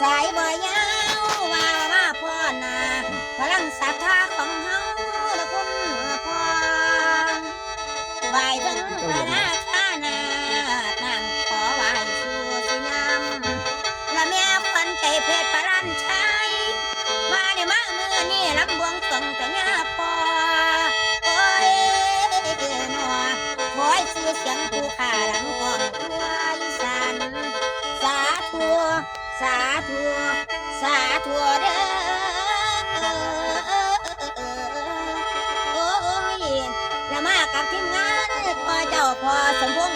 สายบ่ยาวว่ามาพ่อนาพลังศรัทธาของเฮาละคุณพ่อไหวถึงพระนาคานาตามขอไหวสู่สินำละแม่ควันใจเพชรประลันชัยมาในมาเมื่อนี่ลำบวงสงแต่ยาพอโอ้ยเกินหัวขอยสู่เสียงผู้ขาหลังก่อนทัว สาธุสาธุเด้อโอ้ยแล้วมากับทีมงานพอเจ้าพอสมพงษ์